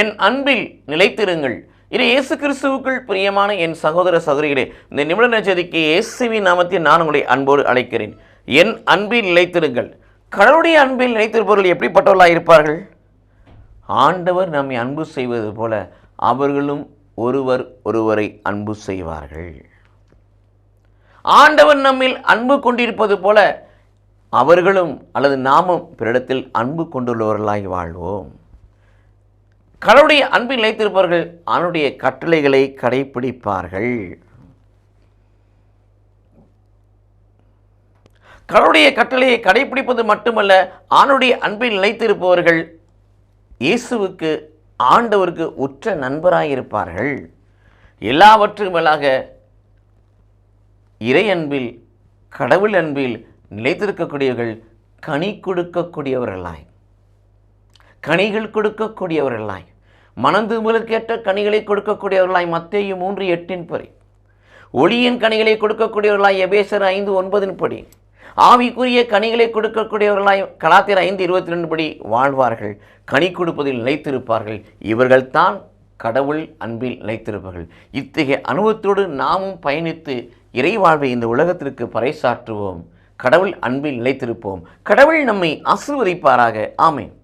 என் அன்பில் நிலைத்திருங்கள். இது இயேசு கிறிஸ்துவுக்குள் பிரியமான என் சகோதர சகோதரிகளே இந்த நிமிட நச்சதிக்கு இயேசுவின் நாமத்தில் நான் உங்களை அன்போடு அழைக்கிறேன். என் அன்பில் நிலைத்திருங்கள். கடவுளுடைய அன்பில் நிலைத்திருப்பவர்கள் எப்படிப்பட்டவர்களாக இருப்பார்கள்? ஆண்டவர் நம்மை அன்பு செய்வது போல அவர்களும் ஒருவர் ஒருவரை அன்பு செய்வார்கள். ஆண்டவர் நம்மில் அன்பு கொண்டிருப்பது போல அவர்களும் அல்லது நாமும் பிறரிடத்தில் அன்பு கொண்டுள்ளவர்களாய் வாழ்வோம். கடவுளுடைய அன்பில் நிலைத்திருப்பவர்கள் அவனுடைய கட்டளைகளை கடைபிடிப்பார்கள். கடவுளுடைய கட்டளையை கடைபிடிப்பது மட்டுமல்ல ஆணுடைய அன்பில் நிலைத்திருப்பவர்கள் இயேசுவுக்கு ஆண்டவருக்கு உற்ற நண்பராயிருப்பார்கள். எல்லாவற்றுக்கும் மேலாக இறை அன்பில் கடவுள் அன்பில் நிலைத்திருக்கக்கூடியவர்கள் கனி கொடுக்கக்கூடியவர்களாய் கனிகள் கொடுக்கக்கூடியவர்களாய் மனந்துமுதலுக்கேற்ற கனிகளை கொடுக்கக்கூடியவர்களாய் மத்தேயு மூன்று எட்டின் படி. ஒளியின் கனிகளை கொடுக்கக்கூடியவர்களாய் எபேசர் ஐந்து ஒன்பதின் படி. ஆவிக்குரிய கனிகளை கொடுக்கக்கூடியவர்களாய் கலாத்திர ஐந்து இருபத்தி ரெண்டு படி வாழ்வார்கள். கனி கொடுப்பதில் நிலைத்திருப்பார்கள். இவர்கள்தான் கடவுள் அன்பில் நிலைத்திருப்பார்கள். இத்தகைய அனுபவத்தோடு நாமும் பயணித்து இறை வாழ்வை இந்த உலகத்திற்கு பறைசாற்றுவோம். கடவுள் அன்பில் நிலைத்திருப்போம். கடவுள் நம்மை ஆசிர்வதிப்பாராக. ஆமென்.